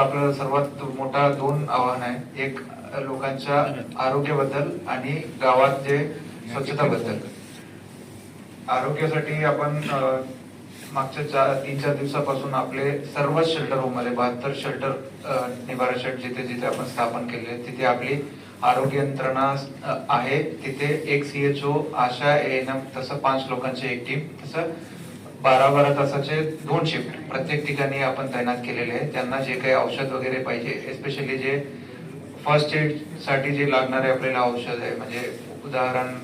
आपल्याला सर्वात मोठा दोन आव्हान आहे. एक लोकांच्या आरोग्याबद्दल आणि गावात जे स्वच्छताबद्दल. आरोग्यासाठी आपण मागच्या चार तीन चार दिवसापासून आपले सर्वच शेल्टर होममध्ये बहात्तर शेल्टर निवारा शेट जिथे जिथे आपण स्थापन केले तिथे आपली आरोग्य यंत्रणा आहे. तिथे एक सीएचओ आशा एएनएम तसं पाच लोकांची एक टीम तसं बारा बारा तासाचे दोन शिफ्ट प्रत्येक ठिकाणी आपण तैनात केलेले आहे त्यांना जे काही औषध वगैरे पाहिजे एस्पेशली जे फर्स्ट एडसाठी जे लागणारे आपल्याला औषध आहे म्हणजे उदाहरण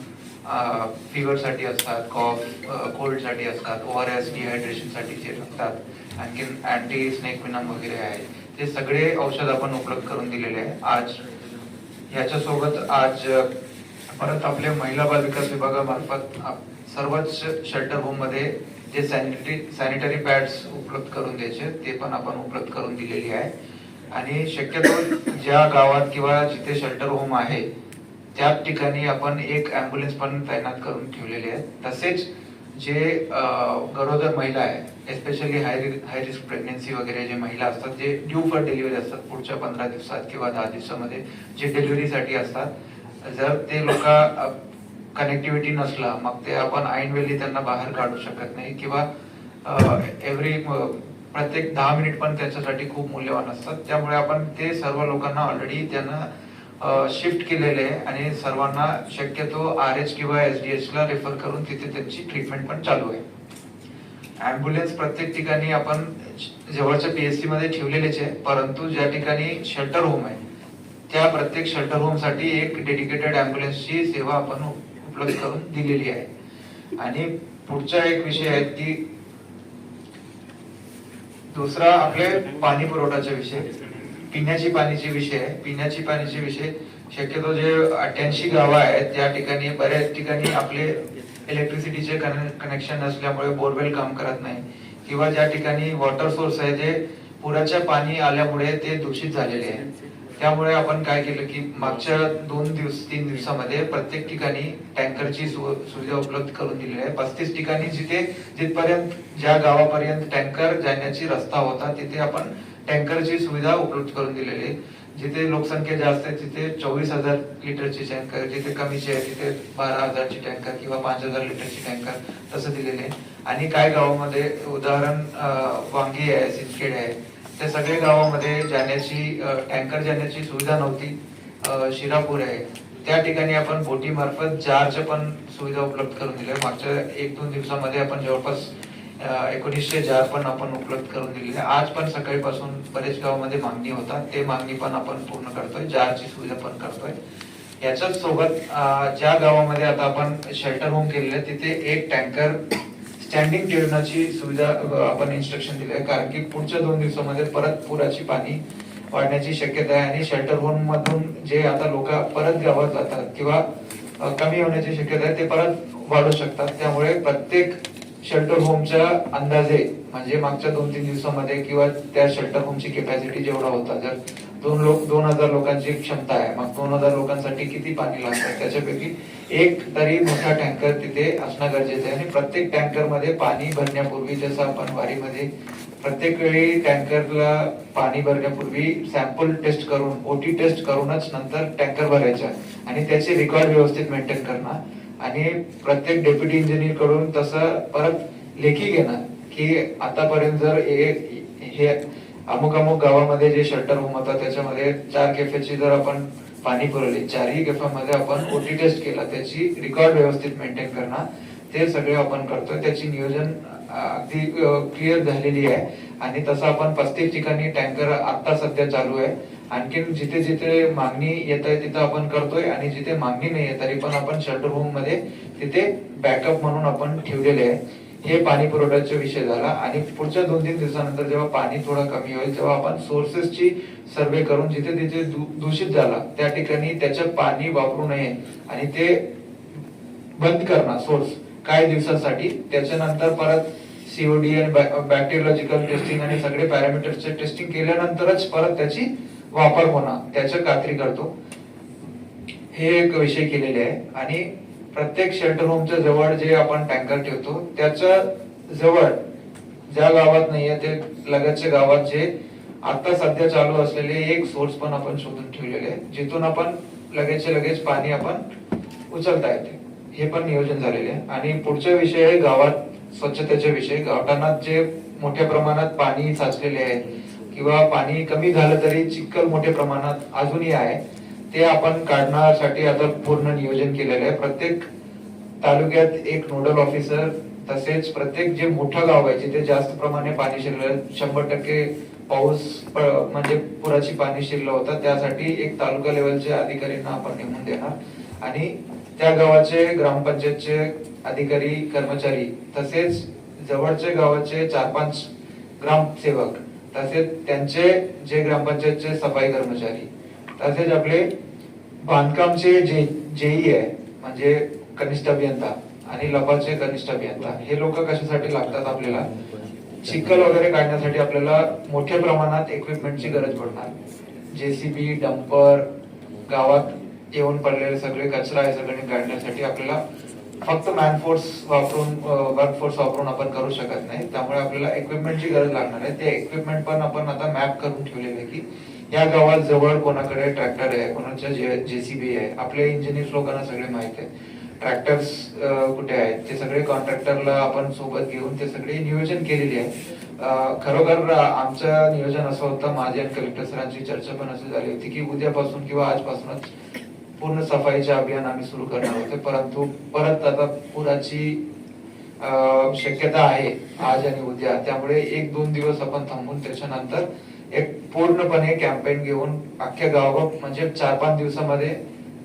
फिवर साठी असतात कॉफ कोल्डसाठी असतात ओ आर एस डिहायड्रेशनसाठी जे लागतात आणखीन अँटी स्नेक विनम वगैरे आहे ते सगळे औषध आपण उपलब्ध करून दिलेले आहे आज याच्यासोबत आज परत आपल्या महिला बाल विकास विभागामार्फत सर्वच शेल्टर होममध्ये जे सॅनिटरी सॅनिटरी पॅड्स उपलब्ध करून द्यायचे ते पण आपण उपलब्ध करून दिलेली आहे. आणि शक्यतो ज्या गावात किंवा जिथे शेल्टर होम आहे त्याच ठिकाणी आपण एक ॲम्ब्युलन्स पण तैनात करून ठेवलेली आहे. तसेच जे गरोदर महिला आहे especially high high risk pregnancy वगैरे जे महिला असतात जे ड्यू फॉर डिलिव्हरी असतात पुढच्या पंधरा दिवसात किंवा दहा दिवसामध्ये जे डिलिव्हरीसाठी असतात जर ते लोक कनेक्टिव्हिटी नसला मग ते आपण ऐनवेळी त्यांना बाहेर काढू शकत नाही किंवा एव्हरी प्रत्येक दहा मिनिट पण त्यांच्यासाठी खूप मूल्यवान असतात. त्यामुळे आपण ते सर्व लोकांना ऑलरेडी त्यांना शिफ्ट केलेले आहे आणि सर्वांना शक्यतो आर एच किंवा एस डी एचला रेफर करून तिथे त्यांची ट्रीटमेंट पण चालू आहे. ॲम्ब्युलन्स प्रत्येक ठिकाणी आपण जवळच्या पीएससी मध्ये ठेवलेलेच आहे परंतु ज्या ठिकाणी शेल्टर होम आहे त्या प्रत्येक शेल्टर होमसाठी एक डेडिकेटेड ॲम्ब्युलन्सची सेवा आपण उपलब्ध करून दिलेली आहे. आणि पुढचा एक विषय आहे की दुसरा आपले पाणी पुरवठाचा विषय. पिण्याची पाणीचे विषय आहे. पिण्याची पाणीचे विषय शक्यतो जे अठ्याऐंशी गावं आहेत त्या ठिकाणी बऱ्याच ठिकाणी आपले इलेक्ट्रिसिटीचे कनेक्शन नसल्यामुळे बोरवेल काम करत नाही. किंवा ज्या ठिकाणी वॉटर सोर्स आहे जे पुराच्या पाणी आल्यामुळे ते दूषित झालेले आहे. त्यामुळे आपण काय केलं की मागच्या दोन दिवस तीन दिवसामध्ये प्रत्येक ठिकाणी टँकरची सु- सुविधा उपलब्ध करून दिलेली आहे. पस्तीस ठिकाणी जिथे जिथपर्यंत ज्या गावापर्यंत टँकर जाण्याची रस्ता होता तिथे आपण टँकरची सुविधा उपलब्ध करून दिलेली आहे. जिथे लोकसंख्या जास्त आहे तिथे चोवीस हजार लिटरची टँकर जिथे कमीची आहे तिथे बारा हजारची टँकर किंवा पाच हजार लिटरची टँकर तसं दिलेले आहे. आणि काय गावामध्ये उदाहरण वांगी आहे सिंदखेड आहे ते सगळे गावामध्ये जाण्याची टँकर जाण्याची सुविधा नव्हती. शिरापूर आहे. त्या ठिकाणी आपण बोटी मार्फत पण सुविधा उपलब्ध करून दिल्या मागच्या एक दोन दिवसामध्ये आपण जवळपास एकोणीसशे जार पण आपण उपलब्ध करून दिलेले आहे. आज पण सकाळीपासून बरेच गावामध्ये मागणी होता ते मागणी पण आपण पूर्ण करतोय. जारची सुविधा पण करतोय. याच्याच सोबत ज्या गावामध्ये आता आपण शेल्टर होम केलेलं आहे तिथे एक टँकर स्टँडिंग ठेवण्याची सुविधा आपण इन्स्ट्रक्शन दिले कारण की पुढच्या दोन दिवसामध्ये परत पुराची पाणी वाढण्याची शक्यता आहे आणि शेल्टर होम मधून जे आता लोक परत गावात जातात किंवा कमी होण्याची शक्यता आहे ते परत वाढू शकतात. त्यामुळे प्रत्येक शेल्टर होमच्या अंदाजे म्हणजे मागच्या दोन तीन दिवसामध्ये किंवा त्या शेल्टर होमची कॅपॅसिटी जेवढा होता जर दोन लोक दोन हजार लोकांची क्षमता आहे मग दोन हजार लोकांसाठी किती पाणी लागतं? त्याच्यापैकी एक तरी मोठा टँकर तिथे असणं गरजेचं आहे. आणि प्रत्येक टँकरमध्ये पाणी भरण्यापूर्वी जसं आपण वारीमध्ये प्रत्येक वेळी टँकरला पाणी भरण्यापूर्वी सॅम्पल टेस्ट करून ओटी टेस्ट करूनच नंतर टँकर भरायचा. आणि त्याचे रेकॉर्ड व्यवस्थित मेंटेन करणं. आणि प्रत्येक डेप्युटी इंजिनियरकडून तसं परत लेखी घेणं की आतापर्यंत जर हे- हे अमुक अमुक गावामध्ये जे शेल्टर होम होता त्याच्यामध्ये चार केफेची जर आपण पाणी पुरवली चारही केफामध्ये आपण ओटी टेस्ट केला त्याची रेकॉर्ड व्यवस्थित मेंटेन करणं ते सगळे आपण करतोय. त्याची नियोजन अगदी क्लिअर झालेली आहे. आणि तसं आपण पस्तीस ठिकाणी टँकर आता सध्या चालू आहे. आणखीन जिथे जिथे मागणी येत आहे तिथं आपण करतोय आणि जिथे मागणी नाही आहे तरी पण आपण शेल्टर होममध्ये तिथे बॅकअप म्हणून आपण ठेवलेले आहे. हे पाणी पुरवठ्याचा विषय झाला आणि पुढच्या दोन तीन दिवसानंतर जेव्हा पाणी थोडं कमी होईल तेव्हा आपण सोर्सेसची सर्वे करून जिथे तिथे दूषित झाला त्या ठिकाणी त्याचं पाणी वापरू नये आणि ते बंद करणार सोर्स काही दिवसांसाठी. त्याच्यानंतर परत सीओडी आणि बॅक्टेरियोलॉजिकल टेस्टिंग आणि सगळे पॅरामीटरचे टेस्टिंग केल्यानंतरच परत त्याची वापर होणं त्याचं खात्री करतो. हे एक विषय केलेले आहे. आणि प्रत्येक शेल्टर होमच्या जवळ जे आपण टँकर ठेवतो त्याच्याजवळ ज्या गावात नाहीये ते लगतच्या गावात जे आता सध्या चालू असलेले एक सोर्स पण आपण शोधून ठेवलेले आहे जिथून आपण लगेचच्या लगेच पाणी आपण उचलता येते. हे पण नियोजन झालेले आहे. आणि पुढचा विषय आहे गावात स्वच्छतेचे विषय. गावठाणात जे मोठ्या प्रमाणात पाणी साचलेले आहे किंवा पाणी कमी झालं तरी चिखल मोठ्या प्रमाणात अजूनही आहे. ते आपण काढण्यासाठी आता पूर्ण नियोजन केलेलं आहे. प्रत्येक तालुक्यात एक नोडल ऑफिसर तसेच प्रत्येक जे मोठं गाव आहे जिथे जास्त प्रमाणे पाणी शिरलं शंभर टक्के पाऊस प- म्हणजे पुराची पाणी शिरलं होतं त्यासाठी एक तालुका लेवलचे अधिकाऱ्यांना आपण नेमून देणार. आणि त्या गावाचे ग्रामपंचायतचे अधिकारी कर्मचारी तसेच जवळचे गावाचे चार पाच ग्रामसेवक तसेच त्यांचे जे ग्रामपंचायतचे सफाई कर्मचारी तसेच आपले बांधकामचे जे जेई आहे म्हणजे कनिष्ठ अभियंता आणि लपाचे कनिष्ठ अभियंता हे लोक कशासाठी लागतात आपल्याला? चिखल वगैरे काढण्यासाठी आपल्याला मोठ्या प्रमाणात इक्विपमेंटची गरज पडणार. जेसीबी डंपर गावात येऊन पडलेले सगळे कचरा हे सगळे काढण्यासाठी आपल्याला फक्त मॅनफोर्स वापरून वर्कफोर्स वापरून आपण करू शकत नाही. त्यामुळे आपल्याला इक्विपमेंटची गरज लागणार आहे. ते इक्विपमेंट पण आपण आता मॅप करून ठेवलेले आहे की या गावात जवळ कोणाकडे ट्रॅक्टर आहे कोणाच्या जेसीबी आहे. आपले इंजिनियर लोकांना सगळे माहीत आहे. ट्रॅक्टर्स कुठे आहेत? ते सगळे कॉन्ट्रॅक्टरला आपण सोबत घेऊन ते सगळे नियोजन केलेले आहे. खरोखर आमचं नियोजन असं होतं माझी आणि कलेक्टर सरांची चर्चा पण अशी झाली होती की उद्यापासून किंवा आजपासूनच पूर्ण सफाईचे अभियान आम्ही सुरू करणार होते. परंतु परत आता पुराची शक्यता आहे आज आणि उद्या. त्यामुळे एक दोन दिवस आपण थांबून त्याच्यानंतर एक पूर्णपणे कॅम्पेन घेऊन अख्ख्या गाव म्हणजे चार पाच दिवसामध्ये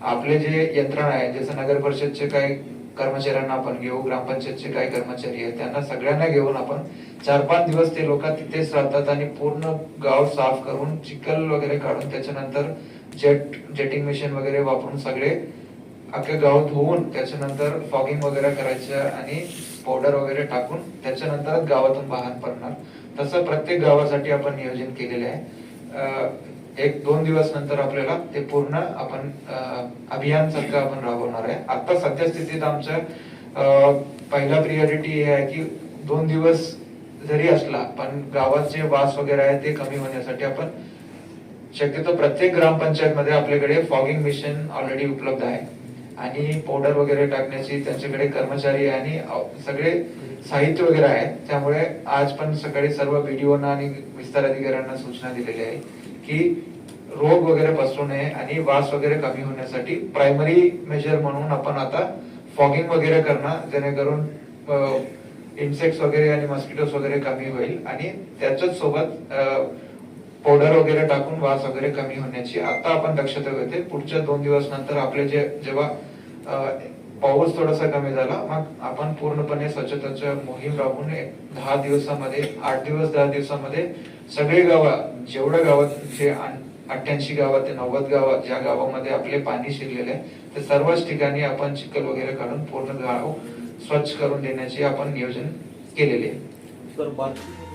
आपले जे यंत्रणा आहे जसं नगर परिषदचे काही कर्मचाऱ्यांना आपण घेऊ ग्रामपंचायतचे काही कर्मचारी आहेत त्यांना सगळ्यांना घेऊन आपण चार पाच दिवस ते लोक तिथेच राहतात आणि पूर्ण गाव साफ करून चिखल वगैरे काढून त्याच्यानंतर जेट जेटिंग मशीन वगैरे वापरून सगळे अख्ख्या गाव धुवून त्याच्यानंतर फॉगिंग वगैरे करायचं आणि पावडर वगैरे टाकून त्याच्यानंतरच गावातून बाहेर पडणार. तसं प्रत्येक गावासाठी आपण नियोजन केलेले आहे. एक दोन दिवस नंतर आपल्याला ते पूर्ण आपण अभियान सारखं आपण राबवणार आहे. आता सध्या स्थितीत आमचं पहिला प्रियोरिटी हे आहे की दोन दिवस जरी असला पण गावात जे वास वगैरे आहे ते कमी होण्यासाठी आपण शक्यतो प्रत्येक ग्रामपंचायत मध्ये आपल्याकडे फॉगिंग मिशन ऑलरेडी उपलब्ध आहे. आणि पावडर वगैरे टाकण्याची त्यांच्याकडे कर्मचारी आणि सगळे साहित्य वगैरे आहे त्यामुळे आज पण सकाळी सर्व बीडीओना आणि विस्तार अधिकाऱ्यांना सूचना दिलेली आहे की रोग वगैरे पसरू नये आणि वास वगैरे कमी होण्यासाठी प्रायमरी मेजर म्हणून आपण आता फॉगिंग वगैरे करणं जेणेकरून इन्सेक्ट्स वगैरे आणि मस्किटोस वगैरे कमी होईल. आणि त्याच्याच सोबत पावडर वगैरे टाकून वास वगैरे कमी होण्याची. आता आपण दक्षता घेते पुढच्या दोन दिवस नंतर आपले जे जेव्हा पाऊस थोडासा कमी झाला मग आपण पूर्णपणे स्वच्छताच्या मोहीम राबवून दहा दिवसामध्ये आठ दिवस दहा दिवसामध्ये सगळे गावात जेवढ्या गावात जे अठ्ठ्याऐंशी गावात ते नव्वद गावात ज्या गावामध्ये आपले पाणी शिरलेले आहे ते सर्वच ठिकाणी आपण चिखल वगैरे काढून पूर्ण गाव स्वच्छ करून देण्याची आपण नियोजन केलेले आहे. सर बाकी